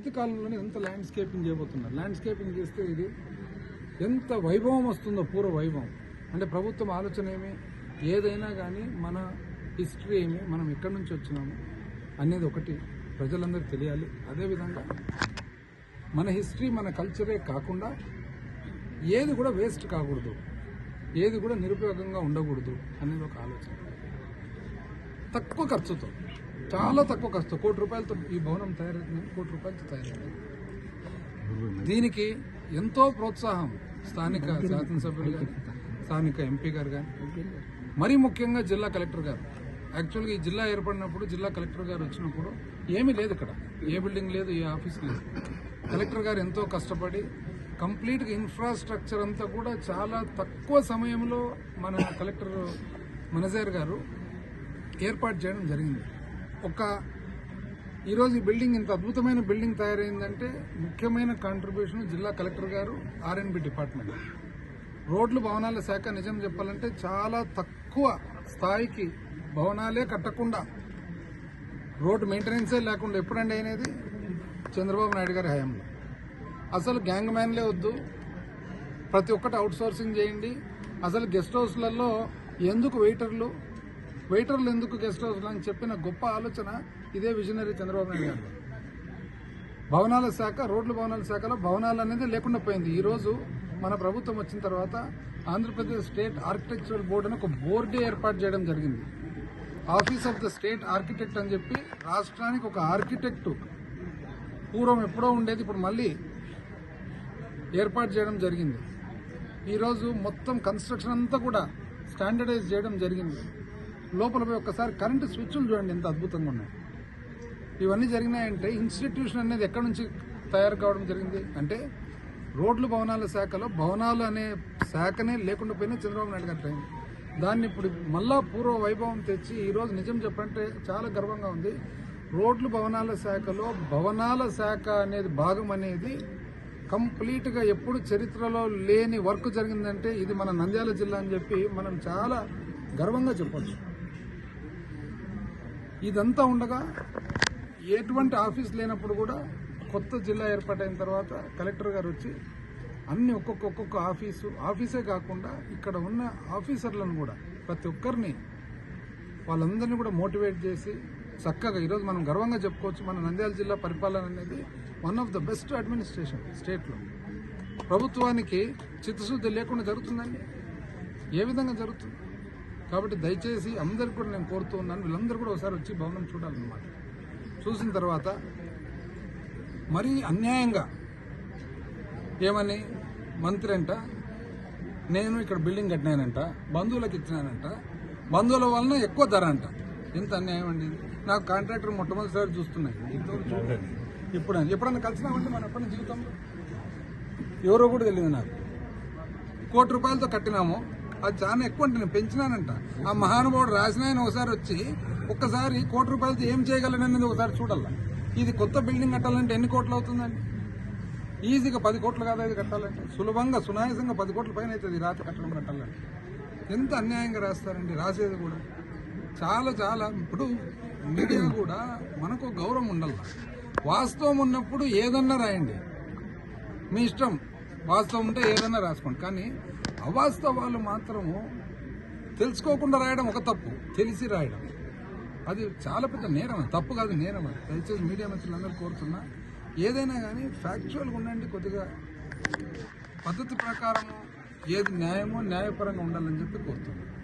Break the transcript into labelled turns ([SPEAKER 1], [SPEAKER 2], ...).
[SPEAKER 1] కొద్ది కాలంలోనే ఎంత ల్యాండ్స్కేపింగ్ చేయబోతున్నారు? ల్యాండ్స్కేపింగ్ చేస్తే ఇది ఎంత వైభవం వస్తుందో పూర్వ వైభవం. అంటే ప్రభుత్వం ఆలోచన ఏమి? ఏదైనా కానీ మన హిస్టరీ ఏమి? మనం ఎక్కడి నుంచి వచ్చినాము అనేది ఒకటి ప్రజలందరికీ తెలియాలి. అదేవిధంగా మన హిస్టరీ మన కల్చరే కాకుండా ఏది కూడా వేస్ట్ కాకూడదు. ఏది కూడా నిరుపయోగంగా ఉండకూడదు అనేది ఒక ఆలోచన. తక్కువ ఖర్చుతో. చాలా తక్కువ ఖర్చుతో కోటి రూపాయలతో ఈ భవనం తయారైంది. కోటి రూపాయలతో తయారైంది. దీనికి ఎంతో ప్రోత్సాహం స్థానిక శాసనసభ్యులు కానీ స్థానిక ఎంపీ గారు కానీ మరీ ముఖ్యంగా జిల్లా కలెక్టర్ గారు. యాక్చువల్గా ఈ జిల్లా ఏర్పడినప్పుడు జిల్లా కలెక్టర్ గారు వచ్చినప్పుడు ఏమీ లేదు ఇక్కడ. ఏ బిల్డింగ్ లేదు ఏ ఆఫీస్ లేదు. కలెక్టర్ గారు ఎంతో కష్టపడి కంప్లీట్గా ఇన్ఫ్రాస్ట్రక్చర్ అంతా కూడా చాలా తక్కువ సమయంలో మన కలెక్టర్ మనజేర్ గారు ఏర్పాటు చేయడం జరిగింది. ఒక ఈరోజు ఈ బిల్డింగ్ ఇంత అద్భుతమైన బిల్డింగ్ తయారైందంటే ముఖ్యమైన కాంట్రిబ్యూషన్ జిల్లా కలెక్టర్ గారు ఆర్ఎన్బి డిపార్ట్మెంట్. రోడ్లు భవనాల శాఖ నిజం చెప్పాలంటే చాలా తక్కువ స్థాయికి భవనాలే కట్టకుండా రోడ్డు మెయింటెనెన్సే లేకుండా ఎప్పుడండి అయినది? చంద్రబాబు నాయుడు గారి హయాంలో. అసలు గ్యాంగ్ మ్యాన్లే వద్దు. ప్రతి ఒక్కటి అవుట్సోర్సింగ్ చేయండి. అసలు గెస్ట్ హౌస్లలో ఎందుకు వెయిటర్లు వెయిటర్లు ఎందుకు గెస్ట్ హౌస్లు అని చెప్పిన గొప్ప ఆలోచన ఇదే విజనరీ చంద్రబాబు నాయుడు గారు భవనాల శాఖ రోడ్ల భవనాల శాఖలో భవనాలు అనేది లేకుండా పోయింది. ఈరోజు మన ప్రభుత్వం వచ్చిన తర్వాత ఆంధ్రప్రదేశ్ స్టేట్ ఆర్కిటెక్చరల్ బోర్డు అని ఒక బోర్డే ఏర్పాటు చేయడం జరిగింది. Office of the state architect అని చెప్పి రాష్ట్రానికి ఒక ఆర్కిటెక్టు పూర్వం ఎప్పుడో ఉండేది ఇప్పుడు మళ్ళీ ఏర్పాటు చేయడం జరిగింది. ఈరోజు మొత్తం కన్స్ట్రక్షన్ అంతా కూడా స్టాండర్డైజ్ చేయడం జరిగింది. లోపల పోయి ఒక్కసారి కరెంటు స్విచ్లు చూడండి ఎంత అద్భుతంగా ఉన్నాయి. ఇవన్నీ జరిగినాయంటే ఇన్స్టిట్యూషన్ అనేది ఎక్కడి నుంచి తయారు కావడం జరిగింది? అంటే రోడ్లు భవనాల శాఖలో భవనాలు అనే శాఖనే లేకుండా పోయినా చంద్రబాబు నాయుడు గారి దాన్ని ఇప్పుడు మళ్ళా పూర్వ వైభవం తెచ్చి ఈరోజు నిజం చెప్పంటే చాలా గర్వంగా ఉంది. రోడ్లు భవనాల శాఖలో భవనాల శాఖ అనేది భాగం అనేది కంప్లీట్గా ఎప్పుడు చరిత్రలో లేని వర్క్ జరిగిందంటే ఇది మన నంద్యాల జిల్లా అని చెప్పి మనం చాలా గర్వంగా చెప్పచ్చు. ఇదంతా ఉండగా ఎటువంటి ఆఫీస్ లేనప్పుడు కూడా కొత్త జిల్లా ఏర్పాటైన తర్వాత కలెక్టర్ గారు వచ్చి అన్ని ఒక్కొక్క ఒక్కొక్క ఆఫీసు ఆఫీసే కాకుండా ఇక్కడ ఉన్న ఆఫీసర్లను కూడా ప్రతి ఒక్కరిని వాళ్ళందరినీ కూడా మోటివేట్ చేసి చక్కగా ఈరోజు మనం గర్వంగా చెప్పుకోవచ్చు మన నంద్యాల జిల్లా పరిపాలన అనేది one of the best administration స్టేట్లో ప్రభుత్వానికి చిత్తశుద్ధి లేకుండా జరుగుతుందండి? ఏ విధంగా జరుగుతుంది? కాబట్టి దయచేసి అందరికి కూడా నేను కోరుతూ ఉన్నాను. వీళ్ళందరూ కూడా ఒకసారి వచ్చి భవనం చూడాలన్నమాట. చూసిన తర్వాత మరీ అన్యాయంగా ఏమని? మంత్రి అంట నేను ఇక్కడ బిల్డింగ్ కట్టినానంట బంధువులకు ఇచ్చినానంట బంధువుల వలన ఎక్కువ ధర అంట. ఎంత అన్యాయం అండి? నాకు కాంట్రాక్టర్ మొట్టమొదటిసారి చూస్తున్నాయి. ఇప్పుడు ఎప్పుడన్నా కలిసినామంటే మనం ఎప్పుడన్నా జీవితంలో? ఎవరో కూడా తెలియదు నాకు. కోటి రూపాయలతో కట్టినాము. అది చాలా ఎక్కువ అంటే నేను పెంచినానంట. ఆ మహానుభావుడు రాసిన ఆయన ఒకసారి వచ్చి ఒక్కసారి కోటి రూపాయలతో ఏం చేయగలననేది ఒకసారి చూడాల ఇది కొత్త బిల్డింగ్ కట్టాలంటే ఎన్ని కోట్లు అవుతుందండి? ఈజీగా పది కోట్లు కాదా ఇది కట్టాలంటే? సులభంగా సునాయాసంగా పది కోట్ల పైన అవుతుంది ఈ రాత్రి కట్టడం కట్టాలంటే. ఎంత అన్యాయంగా రాస్తారండి రాసేది కూడా. చాలా చాలా ఇప్పుడు మీడియా కూడా మనకు గౌరవం ఉండాలి వాస్తవం ఉన్నప్పుడు ఏదన్నా రాయండి. మీ ఇష్టం. వాస్తవం ఉంటే ఏదైనా రాసుకోండి. కానీ అవాస్తవాలు మాత్రము తెలుసుకోకుండా రాయడం ఒక తప్పు. తెలిసి రాయడం. అది చాలా పెద్ద నేరం తప్పు కాదు నేరం అది. దయచేసి మీడియా మిత్రులందరూ కోరుతున్నా ఏదైనా కానీ ఫ్యాక్చువల్గా ఉండండి కొద్దిగా. పద్ధతి ప్రకారము ఏది న్యాయమో న్యాయపరంగా ఉండాలని చెప్పి కోరుతున్నాను